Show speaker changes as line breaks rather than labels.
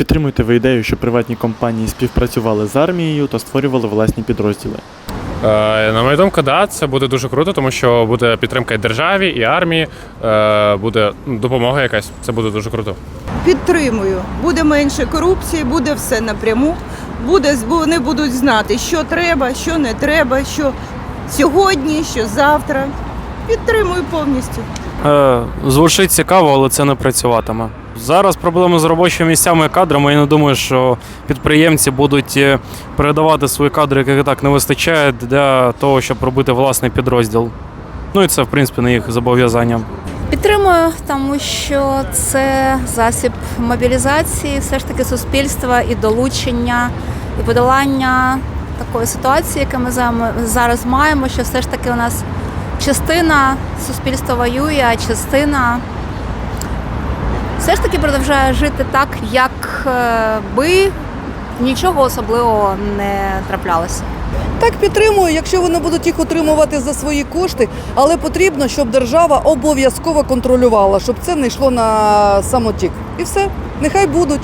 підтримуєте ви ідею, що приватні компанії співпрацювали з армією та створювали власні підрозділи?
Е, На мою думку, да, це буде дуже круто, тому що буде підтримка і державі, і армії, е, буде допомога якась. Це буде дуже круто.
Підтримую. Буде менше корупції, буде все напряму. Буде, вони будуть знати, що треба, що не треба, що сьогодні, що завтра. Підтримую повністю.
Е, звучить цікаво, але це не працюватиме. Зараз проблеми з робочими місцями і кадрами. Я не думаю, що підприємці будуть е, передавати свої кадри, яких і так не вистачає для того, щоб робити власний підрозділ. Ну і це, в принципі, не їх зобов'язання.
Підтримую, тому що це засіб мобілізації, все ж таки суспільства і долучення, і подолання такої ситуації, яку ми зараз маємо, що все ж таки у нас частина суспільства воює, а частина все ж таки продовжує жити так, як е, би нічого особливого не траплялося.
Так підтримую, якщо вони будуть їх отримувати за свої кошти, але потрібно, щоб держава обов'язково контролювала, щоб це не йшло на самотік. І все, нехай будуть.